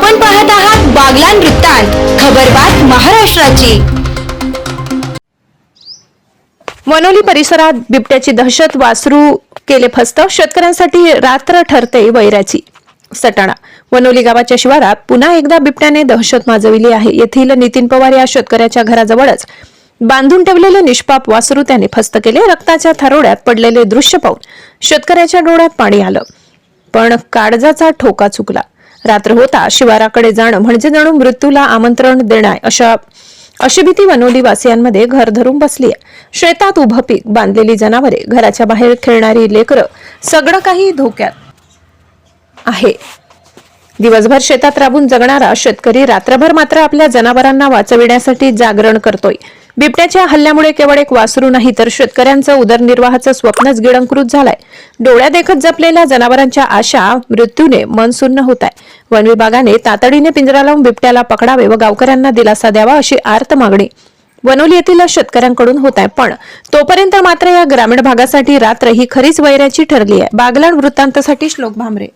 आपण पाहत आहात बागलान वृत्तांत खबरबात महाराष्ट्राची. वनोली परिसरात बिबट्याची दहशत वासरू केले फस्त शेतकऱ्यांसाठी रात्र ठरते वैराची. सटाणा. वनोली गावाच्या शिवारात पुन्हा एकदा बिबट्याने दहशत माजविली आहे. येथील नितीन पवार या शेतकऱ्याच्या घराजवळच बांधून ठेवलेले निष्पाप वासरू त्याने फस्त केले. रक्ताच्या थारोड्यात पडलेले दृश्य पाहून शेतकऱ्याच्या डोळ्यात पाणी आलं. पण काळजाचा ठोका चुकला. रात्र होता शिवाराकडे जाणं म्हणजे जणू मृत्यूला आमंत्रण देणार अशा अशी भीती वनोली वासियांमध्ये घर धरून बसली आहे. शेतात उभं पीक बांधलेली जनावरे घराच्या बाहेर खेळणारी लेकरं सगळं काही धोक्यात आहे. दिवसभर शेतात राबून जगणारा शेतकरी रात्रभर मात्र आपल्या जनावरांना वाचविण्यासाठी जागरण करतोय. बिबट्याच्या हल्ल्यामुळे केवळ एक वासरू नाही तर शेतकऱ्यांचं उदरनिर्वाहाचं स्वप्नच गिळंकृत झालंय. डोळ्या देखत जपलेल्या जनावरांच्या आशा मृत्यूने मन सुन्न होत आहे वन विभागाने तातडीने पिंजरा लावून बिबट्याला पकडावे व गावकऱ्यांना दिलासा द्यावा अशी आर्त मागणी वनोली येथील शेतकऱ्यांकडून होत आहे पण तोपर्यंत मात्र या ग्रामीण भागासाठी रात्र ही खरीच वैऱ्याची ठरली आहे. बागलाण वृत्तांतासाठी श्लोक भामरे.